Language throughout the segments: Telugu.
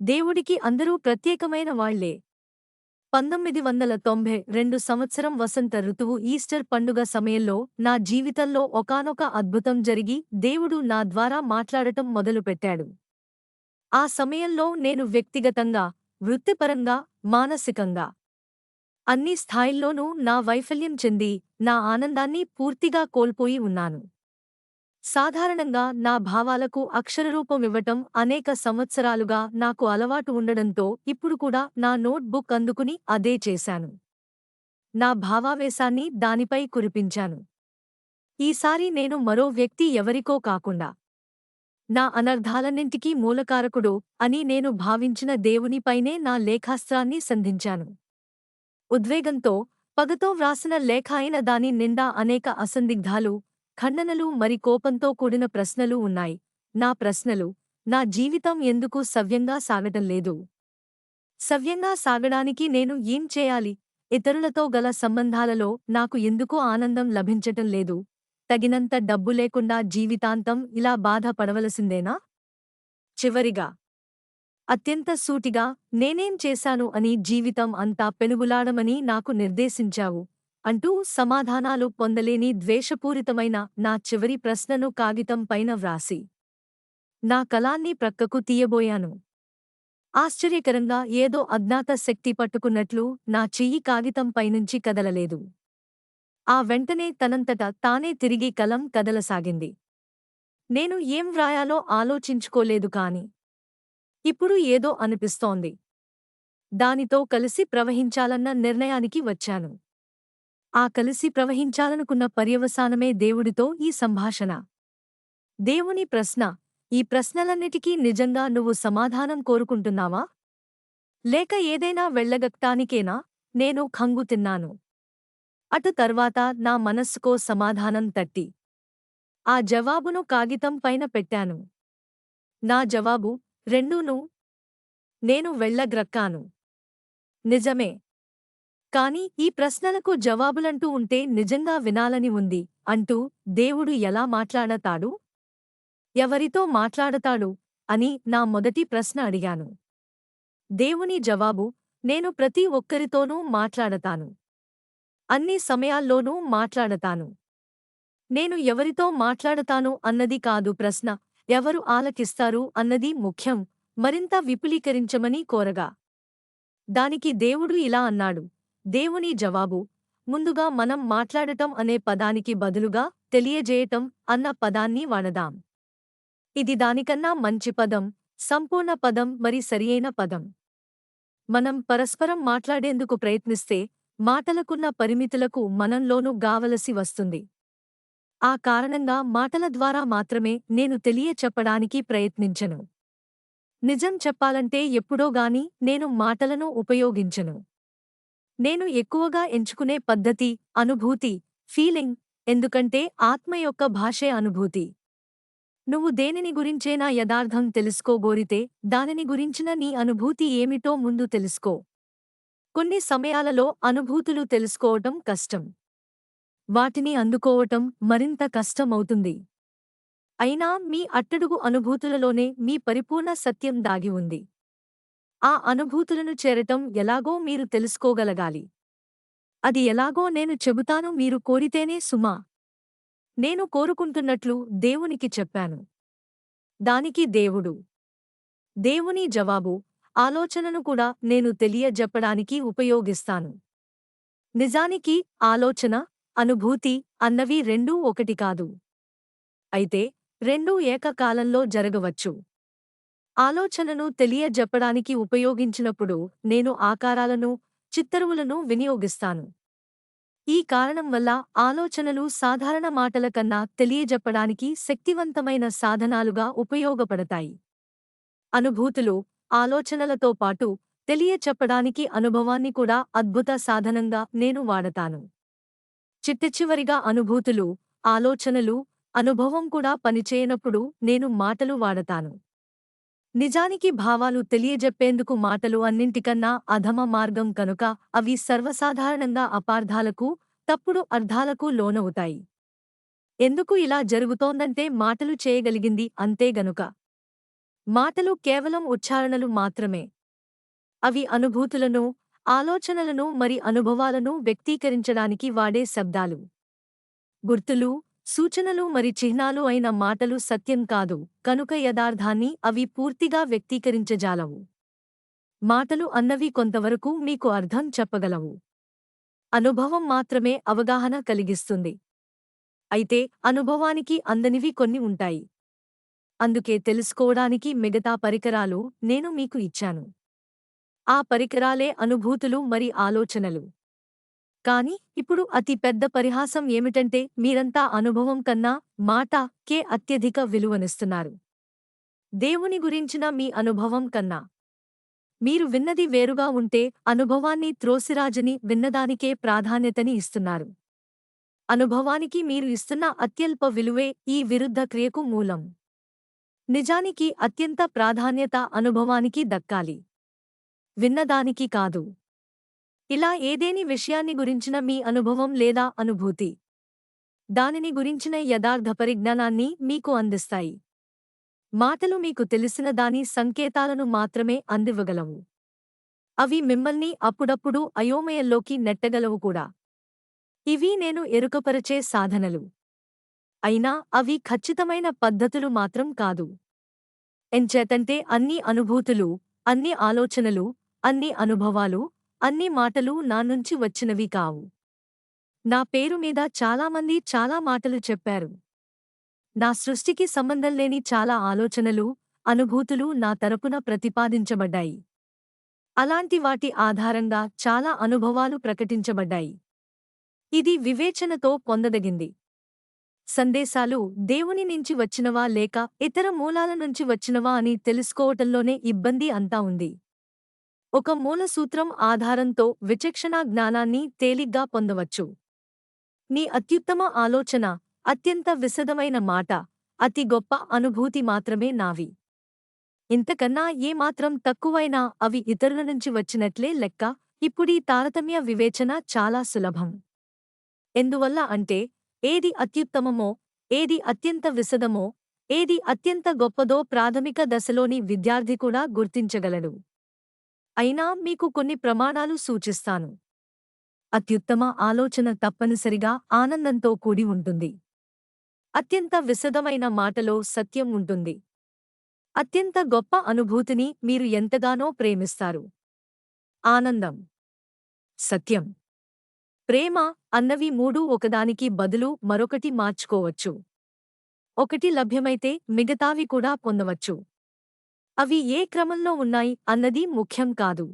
దేవుడికి అందరూ ప్రత్యేకమైన వాళ్ళే. పంతొమ్మిది వందల తొంభై రెండు సంవత్సరం వసంత ఋతువు ఈస్టర్ పండుగ సమయంలో నా జీవితంలో ఒకానొక అద్భుతం జరిగి దేవుడు నా ద్వారా మాట్లాడటం మొదలుపెట్టాడు. ఆ సమయంలో నేను వ్యక్తిగతంగా వృత్తిపరంగా మానసికంగా అన్ని స్థాయిల్లోనూ నా వైఫల్యం చెంది నా ఆనందాన్ని పూర్తిగా కోల్పోయి ఉన్నాను. సాధారణంగా నా భావాలకు అక్షరరూపమివ్వటం అనేక సంవత్సరాలుగా నాకు అలవాటు ఉండడంతో ఇప్పుడు కూడా నా నోట్ బుక్ అందుకుని అదే చేశాను. నా భావావేశాన్ని దానిపై కురిపించాను. ఈసారి నేను మరో వ్యక్తి ఎవరికో కాకుండా నా అనర్ధాలన్నింటికీ మూలకారకుడు అని నేను భావించిన దేవునిపైనే నా లేఖాస్త్రాన్ని సంధించాను. ఉద్వేగంతో పగతో వ్రాసిన లేఖ అయిన దాని నిండా అనేక అసందిగ్ధాలు ఖండనలు మరి కోపంతో కూడిన ప్రశ్నలు ఉన్నాయి. నా ప్రశ్నలు నా జీవితం ఎందుకు సవ్యంగా సాగటం లేదు? సవ్యంగా సాగడానికి నేను ఏం చేయాలి? ఇతరులతో గల సంబంధాలలో నాకు ఎందుకు ఆనందం లభించటం లేదు? తగినంత డబ్బు లేకుండా జీవితాంతం ఇలా బాధపడవలసిందేనా చివరిగా అత్యంత సూటిగా నేనేం చేశాను అని జీవితం అంతా పెనుగులాడమని నాకు నిర్దేశించావు. అంటూ సమాధానాలు పొందలేని ద్వేషపూరితమైన నా చివరి ప్రశ్నను కాగితం పైన వ్రాసి నా కలాన్ని ప్రక్కకు తీయబోయాను. ఆశ్చర్యకరంగా ఏదో అజ్ఞాత శక్తి పట్టుకున్నట్లు నా చెయ్యి కాగితం పైనుంచి కదలలేదు. ఆ వెంటనే తనంతట తానే తిరిగి కలం కదలసాగింది. నేను ఏం వ్రాయాలో ఆలోచించుకోలేదు కాని ఇప్పుడు ఏదో అనిపిస్తోంది. దానితో కలిసి ప్రవహించాలన్న నిర్ణయానికి వచ్చాను. ఆ కలిసి ప్రవహించాలనుకున్న పర్యవసానమే దేవుడితో ఈ సంభాషణ. దేవుని ప్రశ్న ఈ ప్రశ్నలన్నిటికీ నిజంగా నువ్వు సమాధానం కోరుకుంటున్నావా? లేక ఏదైనా వెళ్ళగక్టానికేనా నేను ఖంగు తిన్నాను. అటు తర్వాత నా మనస్సుకో సమాధానం తట్టి. ఆ జవాబును కాగితం పైన పెట్టాను. నా జవాబు రెండూనూ నేను వెళ్ళగ్రక్కాను. నిజమే కాని ఈ ప్రశ్నలకు జవాబులంటూ ఉంటే నిజంగా వినాలని ఉంది అంటూ దేవుడు ఎలా మాట్లాడతాడు? ఎవరితో మాట్లాడతాడు? అని నా మొదటి ప్రశ్న అడిగాను. దేవుని జవాబు నేను ప్రతి ఒక్కరితోనూ మాట్లాడతాను. అన్ని సమయాల్లోనూ మాట్లాడతాను. నేను ఎవరితో మాట్లాడతాను అన్నది కాదు ప్రశ్న ఎవరు ఆలకిస్తారు అన్నది ముఖ్యం మరింత విపులీకరించమని కోరగా. దానికి దేవుడు ఇలా అన్నాడు దేవుని జవాబు. ముందుగా మనం మాట్లాడటం అనే పదానికి బదులుగా తెలియజేయటం అన్న పదాన్ని వాడదాం. ఇది దానికన్నా మంచి పదం సంపూర్ణ పదం మరి సరియైన పదం. మనం పరస్పరం మాట్లాడేందుకు ప్రయత్నిస్తే మాటలకున్న పరిమితులకు మనంలోనూ గావలసి వస్తుంది. ఆ కారణంగా మాటల ద్వారా మాత్రమే నేను తెలియ చెప్పడానికి ప్రయత్నించను. నిజం చెప్పాలంటే ఎప్పుడోగాని నేను మాటలను ఉపయోగించను. నేను ఎక్కువగా ఎంచుకునే పద్ధతి అనుభూతి ఫీలింగ్ ఎందుకంటే ఆత్మ యొక్క భాషే అనుభూతి. నువ్వు దేనిని గురించేనా యథార్థం తెలుసుకోగోరితే దానిని గురించిన నీ అనుభూతి ఏమిటో ముందు తెలుసుకో. కొన్ని సమయాలలో అనుభూతులు తెలుసుకోవటం కష్టం. వాటిని అందుకోవటం మరింత కష్టమవుతుంది. అయినా మీ అట్టడుగు అనుభూతులలోనే మీ పరిపూర్ణ సత్యం దాగి ఉంది. ఆ అనుభూతులను చేరటం ఎలాగో మీరు తెలుసుకోగలగాలి. అది ఎలాగో నేను చెబుతాను మీరు కోరితేనే సుమా. నేను కోరుకుంటున్నట్లు దేవునికి చెప్పాను. దానికి దేవుడు. దేవుని జవాబు ఆలోచనను కూడా నేను తెలియజెప్పడానికి ఉపయోగిస్తాను. నిజానికి ఆలోచన అనుభూతి అన్నవి రెండూ ఒకటి కాదు. అయితే రెండూ ఏకకాలంలో జరగవచ్చు. ఆలోచనను తెలియజెప్పడానికి ఉపయోగించినప్పుడు నేను ఆకారాలను చిత్తరువులను వినియోగిస్తాను. ఈ కారణం వల్ల ఆలోచనలు సాధారణ మాటల కన్నా తెలియజెప్పడానికి శక్తివంతమైన సాధనాలుగా ఉపయోగపడతాయి. అనుభూతులు ఆలోచనలతో పాటు తెలియచెప్పడానికి అనుభవాన్ని కూడా అద్భుత సాధనంగా నేను వాడతాను. చిట్టచివరిగా అనుభూతులు ఆలోచనలు అనుభవం కూడా పనిచేయనప్పుడు నేను మాటలు వాడతాను. నిజానికి భావాలు తెలియజెప్పేందుకు మాటలు అన్నింటికన్నా అధమ మార్గం కనుక అవి సర్వసాధారణంగా అపార్థాలకు తప్పుడు అర్థాలకు లోనవుతాయి. ఎందుకు ఇలా జరుగుతోందంటే మాటలు చేయగలిగింది అంతే గనుక. మాటలు కేవలం ఉచ్చారణలు మాత్రమే. అవి అనుభూతులను ఆలోచనలను మరి అనుభవాలను వ్యక్తీకరించడానికి వాడే శబ్దాలు. గుర్తులు సూచనలు మరి చిహ్నాలు అయిన మాటలు సత్యం కాదు కనుక యథార్థాన్ని అవి పూర్తిగా వ్యక్తీకరించజాలవు. మాటలు అన్నవి కొంతవరకు మీకు అర్థం చెప్పగలవు. అనుభవం మాత్రమే అవగాహన కలిగిస్తుంది. అయితే అనుభవానికి అందనివి కొన్ని ఉంటాయి. అందుకే తెలుసుకోవడానికి మిగతా పరికరాలు నేను మీకు ఇచ్చాను. ఆ పరికరాలే అనుభూతులు మరి ఆలోచనలు. కాని ఇప్పుడు అతి పెద్ద పరిహాసం ఏమిటంటే మీరంతా అనుభవం కన్నా మాట కే అత్యధిక విలువనిస్తున్నారు. దేవుని గురించిన మీ అనుభవం కన్నా. మీరు విన్నది వేరుగా ఉంటే అనుభవాన్ని త్రోసిరాజని విన్నదానికే ప్రాధాన్యతని ఇస్తున్నారు. అనుభవానికి మీరు ఇస్తున్న అత్యల్ప విలువే ఈ విరుద్ధ క్రియకు మూలం. నిజానికి అత్యంత ప్రాధాన్యత అనుభవానికి దక్కాలి. విన్నదానికి కాదు. ఇలా ఏదేని విషయాన్ని గురించిన మీ అనుభవం లేదా అనుభూతి? దానిని గురించిన యథార్థ పరిజ్ఞానాన్ని మీకు అందిస్తాయి. మాటలు మీకు తెలిసిన దాని సంకేతాలను మాత్రమే అందివ్వగలవు. అవి మిమ్మల్ని అప్పుడప్పుడు అయోమయంలోకి నెట్టగలవు కూడా. ఇవి నేను ఎరుకపరచే సాధనలు. అయినా అవి ఖచ్చితమైన పద్ధతులు మాత్రం కాదు. ఎంచేతంటే అన్ని అనుభూతులు అన్ని ఆలోచనలు అన్ని అనుభవాలు అన్ని మాటలు నా నుంచి వచ్చినవి కావు. నా పేరు మీద చాలామంది చాలా మాటలు చెప్పారు. నా సృష్టికి సంబంధం లేని చాలా ఆలోచనలు అనుభూతులు నా తరపున ప్రతిపాదించబడ్డాయి. అలాంటి వాటి ఆధారంగా చాలా అనుభవాలు ప్రకటించబడ్డాయి. ఇది వివేచనతో పొందదగింది. సందేశాలు దేవుని నుంచి వచ్చినవా లేక ఇతర మూలాల నుంచి వచ్చినవా అని తెలుసుకోవటంలోనే ఇబ్బంది అంతా ఉంది. ఒక మూల సూత్రం ఆధారంతో విచక్షణా జ్ఞానాన్ని తేలిగ్గా పొందవచ్చు. నీ అత్యుత్తమ ఆలోచన అత్యంత విశదమైన మాట అతి గొప్ప అనుభూతి మాత్రమే నావి. ఇంతకన్నా ఏమాత్రం తక్కువైనా అవి ఇతరుల నుంచి వచ్చినట్లే లెక్క ఇప్పుడీ తారతమ్య వివేచన చాలా సులభం. ఎందువల్ల అంటే ఏది అత్యుత్తమమో ఏది అత్యంత విశదమో ఏది అత్యంత గొప్పదో ప్రాథమిక దశలోని విద్యార్థి కూడా గుర్తించగలడు. అయినా మీకు కొన్ని ప్రమాణాలు సూచిస్తాను. అత్యుత్తమ ఆలోచన తప్పనిసరిగా ఆనందంతో కూడి ఉంటుంది. అత్యంత విశదమైన మాటలో సత్యం ఉంటుంది. అత్యంత గొప్ప అనుభూతిని మీరు ఎంతగానో ప్రేమిస్తారు. ఆనందం. సత్యం. ప్రేమ అన్నవి మూడు ఒకదానికి బదులు మరొకటి మార్చుకోవచ్చు. ఒకటి లభ్యమైతే మిగతావి కూడా పొందవచ్చు. అవి ఏ క్రమంలో ఉన్నాయి అన్నది ముఖ్యం కాదు.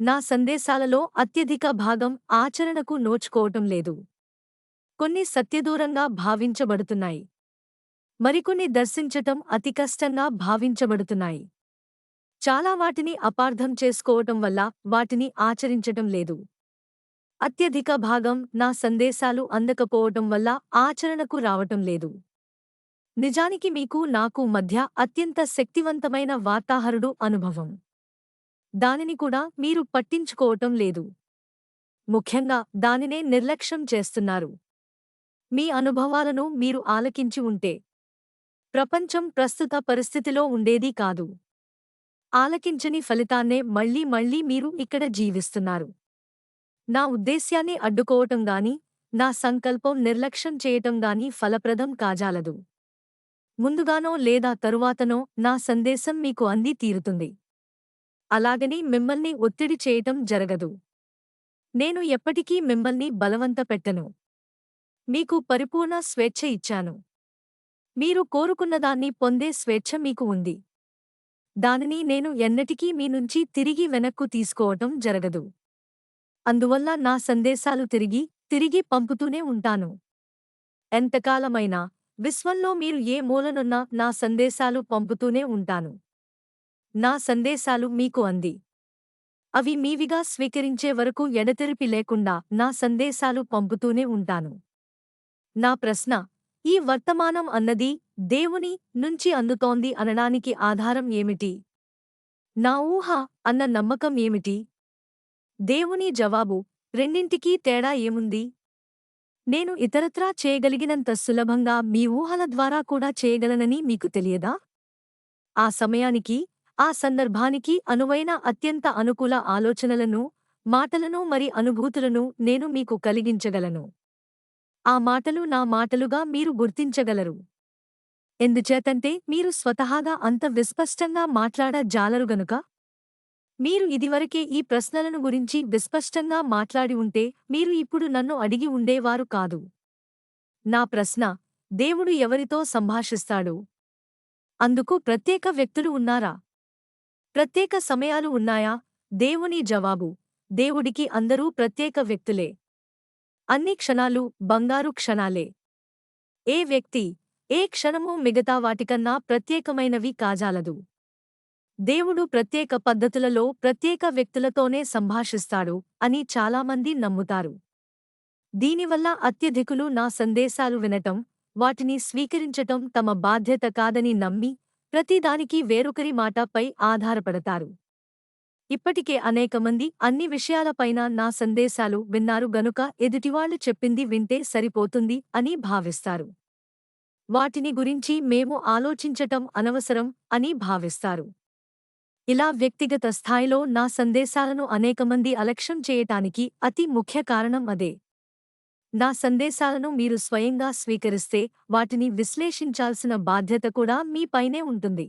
నా సందేశాలలో అత్యధిక భాగం ఆచరణకు నోచుకోవటం లేదు. కొన్ని సత్యదూరంగా భావించబడుతున్నాయి. మరికొన్ని దర్శించటం అతి కష్టంగా భావించబడుతున్నాయి. చాలా వాటిని అపార్థం చేసుకోవటం వల్ల వాటిని ఆచరించటం లేదు. అత్యధిక భాగం నా సందేశాలు అందకపోవటం వల్ల ఆచరణకు రావటం లేదు. నిజానికి మీకు నాకు మధ్య అత్యంత శక్తివంతమైన వార్తాహరుడు అనుభవం. దానిని కూడా మీరు పట్టించుకోవటం లేదు. ముఖ్యంగా దానినే నిర్లక్ష్యం చేస్తున్నారు. మీ అనుభవాలను మీరు ఆలకించి ఉంటే. ప్రపంచం ప్రస్తుత పరిస్థితిలో ఉండేది కాదు. ఆలకించని ఫలితాన్నే మళ్ళీ మళ్ళీ మీరు ఇక్కడ జీవిస్తున్నారు. నా ఉద్దేశ్యాన్ని అడ్డుకోవటం గాని నా సంకల్పం నిర్లక్ష్యం చేయటం గాని ఫలప్రదం కాజాలదు. ముందుగానో లేదా తరువాతనో నా సందేశం మీకు అంది తీరుతుంది. అలాగని మిమ్మల్ని ఒత్తిడి చేయటం జరగదు. నేను ఎప్పటికీ మిమ్మల్ని బలవంత పెట్టను. మీకు పరిపూర్ణ స్వేచ్ఛ ఇచ్చాను. మీరు కోరుకున్నదాన్ని పొందే స్వేచ్ఛ మీకు ఉంది. దానిని నేను ఎన్నటికీ మీ నుంచి తిరిగి వెనక్కు తీసుకోవటం జరగదు. అందువల్ల నా సందేశాలు తిరిగి తిరిగి పంపుతూనే ఉంటాను. ఎంతకాలమైనా విశ్వంలో మీరు ఏ మూలనున్నా నా సందేశాలు పంపుతూనే ఉంటాను. నా సందేశాలు మీకు అంది. అవి మీవిగా స్వీకరించే వరకు ఎడతెరిపి లేకుండా నా సందేశాలు పంపుతూనే ఉంటాను. నా ప్రశ్న ఈ వర్తమానం అన్నది దేవుని నుంచి అందుతోంది అనడానికి ఆధారం ఏమిటి? నా ఊహ అన్న నమ్మకం ఏమిటి? దేవుని జవాబు రెండింటికీ తేడా ఏముంది? నేను ఇతరత్రా చేయగలిగినంత సులభంగా మీ ఊహల ద్వారా కూడా చేయగలనని మీకు తెలియదా? ఆ సమయానికి ఆ సందర్భానికి అనువైన అత్యంత అనుకూల ఆలోచనలను మాటలను మరి అనుభూతులను నేను మీకు కలిగించగలను. ఆ మాటలు నా మాటలుగా మీరు గుర్తించగలరు. ఎందుచేతంటే మీరు స్వతహాగా అంత విస్పష్టంగా మాట్లాడ జాలరు గనుక? మీరు ఇదివరకే ఈ ప్రశ్నలను గురించి విస్పష్టంగా మాట్లాడి ఉంటే మీరు ఇప్పుడు నన్ను అడిగి ఉండేవారు కాదు. నా ప్రశ్న దేవుడు ఎవరితో సంభాషిస్తాడు? అందుకు ప్రత్యేక వ్యక్తులు ఉన్నారా? ప్రత్యేక సమయాలు ఉన్నాయా? దేవుని జవాబు దేవుడికి అందరూ ప్రత్యేక వ్యక్తులే. అన్ని క్షణాలు బంగారు క్షణాలే. ఏ వ్యక్తి ఏ క్షణమూ మిగతా వాటికన్నా ప్రత్యేకమైనవి కాజాలదు. దేవుడు ప్రత్యేక పద్ధతులలో ప్రత్యేక వ్యక్తులతోనే సంభాషిస్తాడు అని చాలామంది నమ్ముతారు. దీనివల్ల అత్యధికులు నా సందేశాలు వినటం వాటిని స్వీకరించటం తమ బాధ్యత కాదని నమ్మి ప్రతిదానికి వేరొకరి మాటపై ఆధారపడతారు. ఇప్పటికే అనేకమంది అన్ని విషయాలపైన నా సందేశాలు విన్నారు గనుక ఎదుటివాళ్ళు చెప్పింది వింటే సరిపోతుంది అని భావిస్తారు. వాటిని గురించి మేము ఆలోచించటం అనవసరం అని భావిస్తారు. ఇలా వ్యక్తిగత స్థాయిలో నా సందేశాలను అనేకమంది అలక్ష్యం చేయటానికి అతి ముఖ్య కారణం అదే. నా సందేశాలను మీరు స్వయంగా స్వీకరిస్తే వాటిని విశ్లేషించాల్సిన బాధ్యత కూడా మీపైనే ఉంటుంది.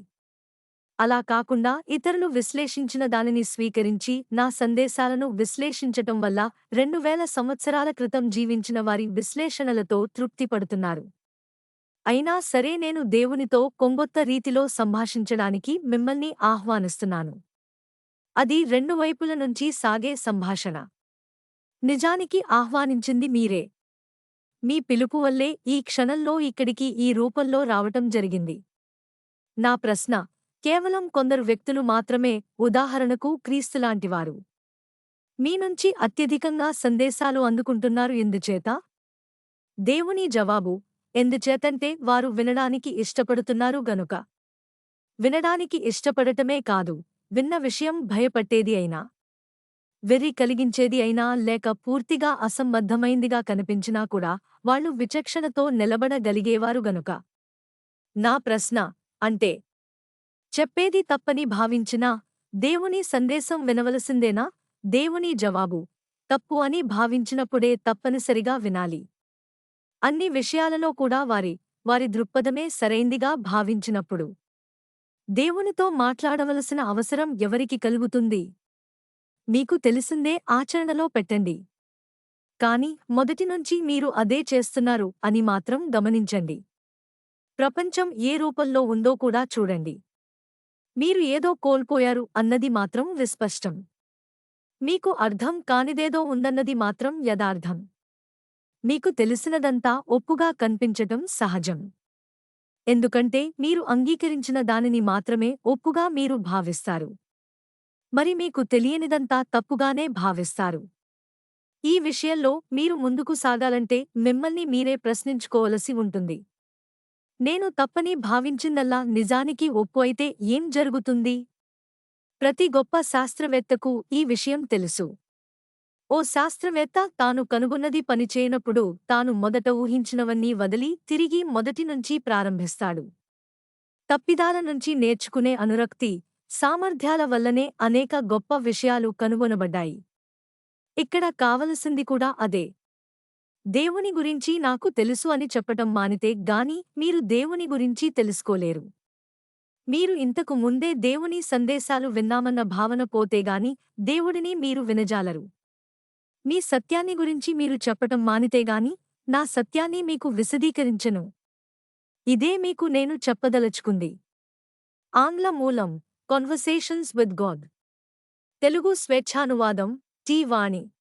అలా కాకుండా ఇతరులు విశ్లేషించిన దానిని స్వీకరించి నా సందేశాలను విశ్లేషించటం వల్ల రెండు వేల సంవత్సరాల క్రితం జీవించిన వారి విశ్లేషణలతో తృప్తిపడుతున్నారు అయినా సరే నేను దేవునితో కొంగొత్త రీతిలో సంభాషించడానికి మిమ్మల్ని ఆహ్వానిస్తున్నాను. అది రెండు వైపుల నుంచి సాగే సంభాషణ. నిజానికి ఆహ్వానించింది మీరే. మీ పిలుపు వల్లే ఈ క్షణంలో ఇక్కడికి ఈ రూపంలో రావటం జరిగింది. నా ప్రశ్న కేవలం కొందరు వ్యక్తులు మాత్రమే ఉదాహరణకు క్రీస్తులాంటివారు. మీ నుంచి అత్యధికంగా సందేశాలు అందుకుంటున్నారు ఎందుచేత? దేవుని జవాబు ఎందుచేతంటే వారు వినడానికి ఇష్టపడుతున్నారు గనుక. వినడానికి ఇష్టపడటమే కాదు విన్న విషయం భయపట్టేది అయినా వెర్రి కలిగించేది అయినా లేక పూర్తిగా అసంబద్ధమైందిగా కనిపించినా కూడా వాళ్ళు విచక్షణతో నిలబడగలిగేవారు గనుక. నా ప్రశ్న అంటే చెప్పేది తప్పని భావించినా దేవుని సందేశం వినవలసిందేనా? దేవుని జవాబు తప్పు అని భావించినప్పుడే తప్పనిసరిగా వినాలి. అన్ని విషయాలలో కూడా వారి వారి దృక్పథమే సరైందిగా భావించినప్పుడు. దేవునితో మాట్లాడవలసిన అవసరం ఎవరికి కలుగుతుంది? మీకు తెలిసిందే ఆచరణలో పెట్టండి. కాని మొదటినుంచి మీరు అదే చేస్తున్నారు అని మాత్రం గమనించండి. ప్రపంచం ఏ రూపంలో ఉందో కూడా చూడండి. మీరు ఏదో కోల్పోయారు అన్నది మాత్రం విస్పష్టం. మీకు అర్థం కానిదేదో ఉందన్నది మాత్రం యథార్థం. మీకు తెలిసినదంతా ఒప్పుగా కనిపించటం సహజం. ఎందుకంటే మీరు అంగీకరించిన దానిని మాత్రమే ఒప్పుగా మీరు భావిస్తారు. మరి మీకు తెలియనిదంతా తప్పుగానే భావిస్తారు. ఈ విషయంలో మీరు ముందుకు సాగాలంటే మిమ్మల్ని మీరే ప్రశ్నించుకోవలసి ఉంటుంది. నేను తప్పని భావించిందల్లా నిజానికి ఒప్పు అయితే ఏం జరుగుతుంది? ప్రతి గొప్ప శాస్త్రవేత్తకు ఈ విషయం తెలుసు. ఓ శాస్త్రవేత్త తాను కనుగొన్నది పనిచేయనప్పుడు తాను మొదట ఊహించినవన్నీ వదిలి తిరిగి మొదటి నుంచి ప్రారంభిస్తాడు. తప్పిదాల నుంచి నేర్చుకునే అనురక్తి సామర్థ్యాల వల్లనే అనేక గొప్ప విషయాలు కనుగొనబడ్డాయి. ఇక్కడ కావలసింది కూడా అదే. దేవుని గురించి నాకు తెలుసు అని చెప్పటం మానితే గాని మీరు దేవుని గురించి తెలుసుకోలేరు. మీరు ఇంతకు ముందే దేవుని సందేశాలు విన్నామన్న భావన పోతేగాని దేవుడిని మీరు వినజాలరు. మీ సత్యాన్ని గురించి మీరు చెప్పటం మానితేగాని నా సత్యాన్ని మీకు విశదీకరించను. ఇదే మీకు నేను చెప్పదలుచుకుంది. ఆంగ్ల మూలం కాన్వర్సేషన్స్ విత్ గాడ్ తెలుగు స్వేచ్ఛానువాదం టీ వాణి.